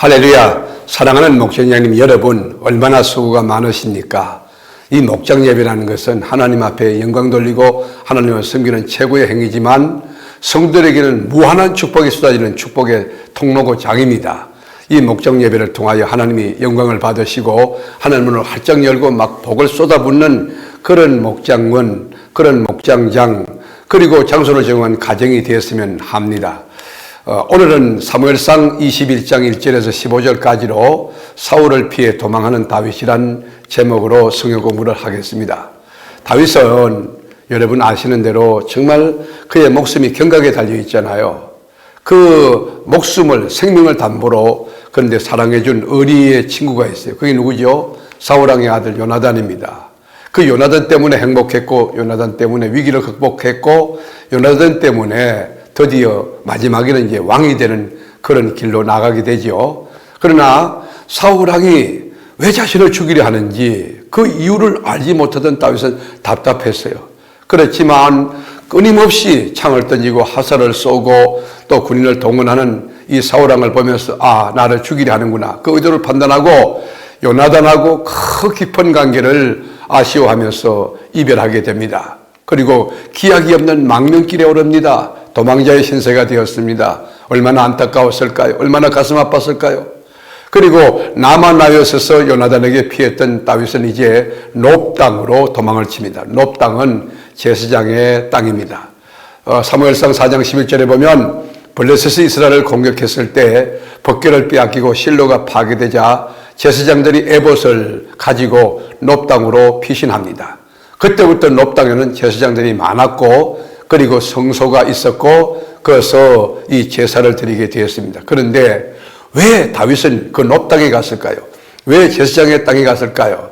할렐루야. 사랑하는 목장님 여러분, 얼마나 수고가 많으십니까? 이 목장 예배라는 것은 하나님 앞에 영광 돌리고 하나님을 섬기는 최고의 행위지만 성도들에게는 무한한 축복이 쏟아지는 축복의 통로고 장입니다. 이 목장 예배를 통하여 하나님이 영광을 받으시고 하나님을 활짝 열고 막 복을 쏟아붓는 그런 목장원, 그런 목장장, 그리고 장소를 정한 가정이 되었으면 합니다. 어, 오늘은 사무엘상 21장 1절에서 15절까지로 사울을 피해 도망하는 다윗이란 제목으로 성경 공부를 하겠습니다. 다윗은 여러분 아시는 대로 정말 그의 목숨이 경각에 달려 있잖아요. 그 목숨을 생명을 담보로 그런데 사랑해준 의리의 친구가 있어요. 그게 누구죠? 사울왕의 아들 요나단입니다. 그 요나단 때문에 행복했고 요나단 때문에 위기를 극복했고 요나단 때문에 드디어 마지막에는 이제 왕이 되는 그런 길로 나가게 되죠. 그러나 사울왕이 왜 자신을 죽이려 하는지 그 이유를 알지 못하던 다윗은 답답했어요. 그렇지만 끊임없이 창을 던지고 화살을 쏘고 또 군인을 동원하는 이 사울왕을 보면서 아 나를 죽이려 하는구나 그 의도를 판단하고 요나단하고 그 깊은 관계를 아쉬워하면서 이별하게 됩니다. 그리고 기약이 없는 망명길에 오릅니다. 도망자의 신세가 되었습니다. 얼마나 안타까웠을까요? 얼마나 가슴 아팠을까요? 그리고 남아 나여서서 요나단에게 피했던 다윗은 이제 높 땅으로 도망을 칩니다. 높 땅은 제사장의 땅입니다. 어, 사무엘상 4장 11절에 보면 블레셋이 이스라엘을 공격했을 때 법궤를 빼앗기고 실로가 파괴되자 제사장들이 에봇을 가지고 높 땅으로 피신합니다. 그때부터 높 땅에는 제사장들이 많았고 그리고 성소가 있었고 그래서 이 제사를 드리게 되었습니다. 그런데 왜 다윗은 그높 땅에 갔을까요? 왜 제사장의 땅에 갔을까요?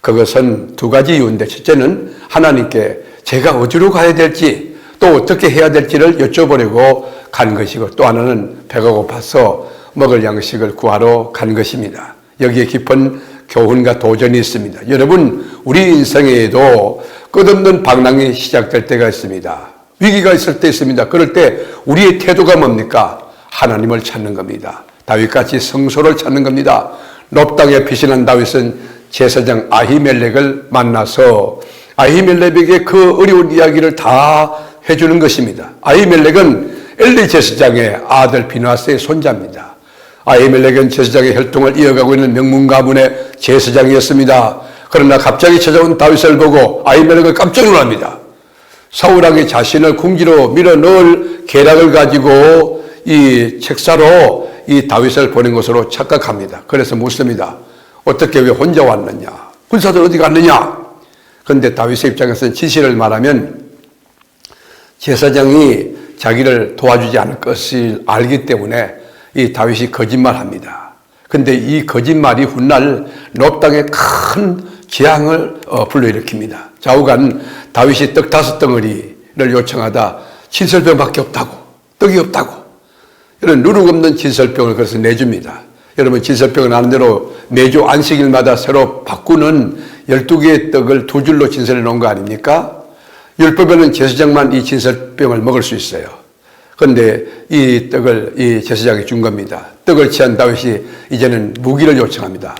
그것은 두 가지 이유인데 첫째는 하나님께 제가 어디로 가야 될지 또 어떻게 해야 될지를 여쭤보려고 간 것이고 또 하나는 배가 고파서 먹을 양식을 구하러 간 것입니다. 여기에 깊은 교훈과 도전이 있습니다. 여러분, 우리 인생에도 끝없는 방랑이 시작될 때가 있습니다. 위기가 있을 때 있습니다. 그럴 때 우리의 태도가 뭡니까? 하나님을 찾는 겁니다. 다윗같이 성소를 찾는 겁니다. 높당에 피신한 다윗은 제사장 아히멜렉을 만나서 아히멜렉에게 그 어려운 이야기를 다 해주는 것입니다. 아히멜렉은 엘리 제사장의 아들 비나스의 손자입니다. 아히멜렉은 제사장의 혈통을 이어가고 있는 명문 가문의 제사장이었습니다. 그러나 갑자기 찾아온 다윗을 보고 아히멜렉은 깜짝 놀랍니다. 사울왕이 자신을 궁지로 밀어 넣을 계략을 가지고 이 책사로 이 다윗을 보낸 것으로 착각합니다. 그래서 묻습니다. 어떻게 왜 혼자 왔느냐? 군사들 어디 갔느냐? 그런데 다윗의 입장에서는 진실을 말하면 제사장이 자기를 도와주지 않을 것을 알기 때문에 이 다윗이 거짓말합니다. 근데 이 거짓말이 훗날 롭당에 큰 재앙을 어, 불러일으킵니다. 좌우간 다윗이 떡 다섯 덩어리를 요청하다 진설병밖에 없다고 떡이 없다고 이런 누룩 없는 진설병을 그래서 내줍니다. 여러분 진설병은 아는 대로 매주 안식일마다 새로 바꾸는 12개의 떡을 두 줄로 진설해 놓은 거 아닙니까? 율법에는 제사장만 이 진설병을 먹을 수 있어요. 그런데 이 떡을 이 제사장이 준 겁니다. 떡을 취한 다윗이 이제는 무기를 요청합니다.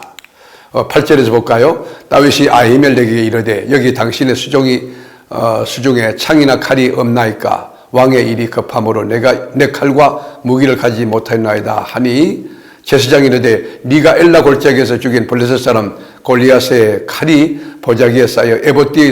어, 8절에서 볼까요? 다윗이 아히멜렉에게 이르되 여기 당신의 수종이 어, 수중에 창이나 칼이 없나이까 왕의 일이 급함으로 내가 내 칼과 무기를 가지지 못하였나이다 하니 제사장이 이르되 네가 엘라 골짜기에서 죽인 블레셋 사람 골리앗의 칼이 보자기에 쌓여 에봇 뒤에